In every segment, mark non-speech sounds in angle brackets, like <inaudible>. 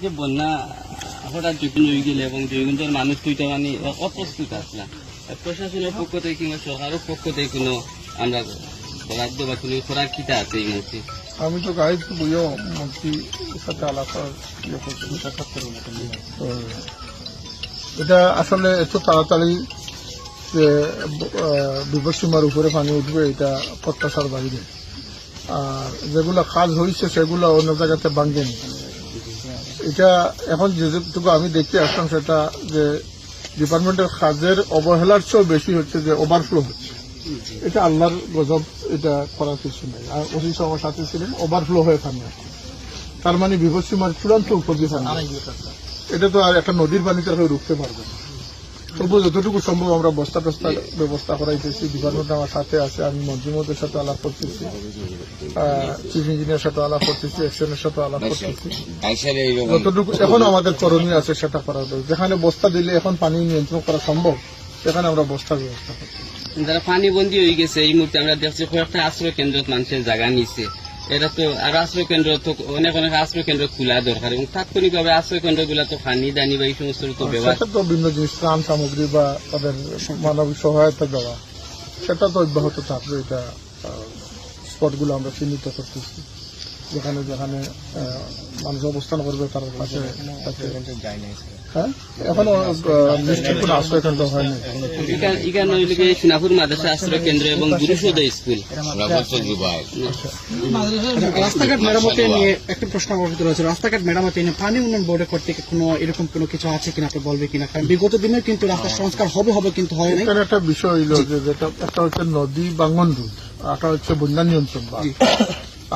যে বন্যা হঠাৎ জৈগুঞ্জ হয়ে গেলে এবং জৈগুঞ্জের মানুষ দুইটা মানে অপ্রস্তুত আসলাম। প্রশাসনের পক্ষ থেকে কিংবা সরকারের পক্ষ থেকে কোনো আমরা বরাদ্দ বা কোনো খোরাক খিতা আছে এই মুহূর্তে? আমি তো গাইড বইও মন্ত্রী সাথে আলাপ ইয়ে এটা আসলে এত তাড়াতাড়ি যে আহ, বিপদসীমার উপরে পানি উঠবে এটা প্রত্যাশার বাইরে। আর যেগুলো কাজ হয়েছে সেগুলো অন্য জায়গাতে ভাঙ্গেনি। এটা এখন যেটুকু আমি দেখতে আসলাম সেটা যে ডিপার্টমেন্টের কাজের অবহেলার চেয়েও বেশি হচ্ছে যে ওভারফ্লো হচ্ছে। এটা আল্লাহর গজব এটা করার কিছু নেই। আর ওসি আমার সাথে ছিলেন ওভারফ্লো হয়ে থাকে। তার মানে বিভৎসীমার চূড়ান্ত উপর দিয়ে পানি এটা তো আর একটা নদীর পানিতে রুখতে পারবে না। তবু যতটুকু সম্ভব আমরা বস্তা টস্তা ব্যবস্থা করাইতেছি ডিপার্টমেন্ট আমার সাথে আছে আমি মন্ত্রীমদের সাথে আলাপ করতেছি চিফ ইঞ্জিনিয়ার সাথে আলাপ করতেছি এক্সনের সাথে আলাপ করতেছি। যতটুকু এখন আমাদের করণীয় আছে সেটা করা যেখানে বস্তা দিলে এখন পানি নিয়ন্ত্রণ করা সম্ভব সেখানে আমরা বস্তার ব্যবস্থা করছি। যারা পানি বন্দী হয়ে গেছে এই মুহূর্তে আমরা দেখছি কয়েকটা আশ্রয় কেন্দ্র মানুষের জায়গা নিচ্ছে এটা তো আর আশ্রয় কেন্দ্র তো অনেক অনেক আশ্রয় কেন্দ্র খোলা দরকার। এবং তাৎক্ষণিকভাবে আশ্রয় কেন্দ্রগুলা তো খানি দানি বা এই সমস্ত তো ব্যবহার তো বিভিন্ন জিনিস ত্রাণ সামগ্রী বা তাদের মানবিক সহায়তা দেওয়া। সেটা তো অব্যাহত থাকবে এটা স্পটগুলো আমরা চিহ্নিত করতেছি। যেখানে যেখানে মানুষ অবস্থান করবে তার কাছে হ্যাঁ? এখনও নিশ্চিত কোনো আশ্রয় কেন্দ্র হয়নি। এখানে হইলে গিয়ে সোনাপুর মাদ্রাসা আশ্রয় কেন্দ্র এবং গুরুসোদয় স্কুল। রাস্তাঘাট মেরামতে নিয়ে একটা প্রশ্ন রয়েছে রাস্তাঘাট মেরামতে নিয়ে পানি উন্নয়ন বোর্ডের কর্তৃক কোনো এরকম কোনো কিছু আছে কিনা আপনি বলবে কিনা? কারণ বিগত দিনে কিন্তু রাস্তার সংস্কার হবে হবে কিন্তু হয় একটা বিষয় হইল যে যেটা একটা হচ্ছে নদী বাঙ্গন রুট একটা হচ্ছে বন্যা নিয়ন্ত্রণ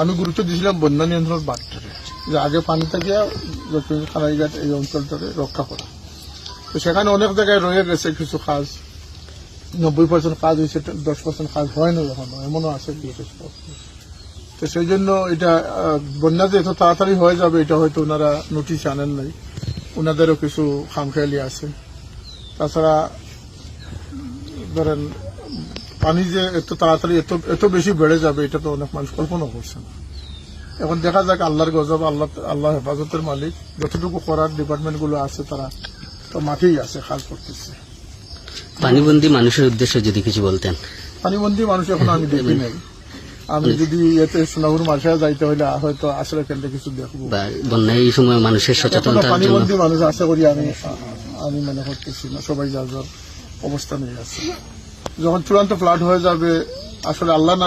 আমি গুরুত্ব দিয়েছিলাম বন্যা নিয়ন্ত্রণ বাঁধটাকে যে আগে পানি থেকে খানাইঘাট এই অঞ্চলটাকে রক্ষা করা। তো সেখানে অনেক জায়গায় রয়ে গেছে কিছু কাজ। নব্বই পার্সেন্ট কাজ হয়েছে দশ পার্সেন্ট কাজ হয় না এখনও এমনও আছে তো সেই জন্য এটা আহ, বন্যাতে এত তাড়াতাড়ি হয়ে যাবে এটা হয়তো ওনারা নোটিশ আনেন নাই। ওনাদেরও কিছু খামখেয়ালি আছে। তাছাড়া ধরেন পানি যে এত তাড়াতাড়ি এত এত বেশি বেড়ে যাবে এটা তো অনেক মানুষ কল্পনা করছে না। এখন দেখা যাক আল্লাহর গজব আল্লাহ আল্লাহ হেফাজতের মালিক যতটুকু করার ডিপার্টমেন্টগুলো আছে তারা তো মাঠেই আছে কাজ করতেছে। পানিবন্দী মানুষের উদ্দেশ্যে যদি কিছু বলতেন। পানিবন্দী মানুষ এখন আমি দেখি নাই। আমি <laughs> যদি এতে সোনাগুর মার্শাল যাইতে হলে হয়তো আসলে কেন্দ্রে কিছু দেখব। বা বন্যায় এই সময় মানুষের সচেতনতার পানিবন্দী মানুষ আশা করি আমি আমি মনে করতেছি না সবাই যার যার অবস্থানে আছে। যখন চূড়ান্ত ফ্লাড হয়ে যাবে আসলে আল্লাহ না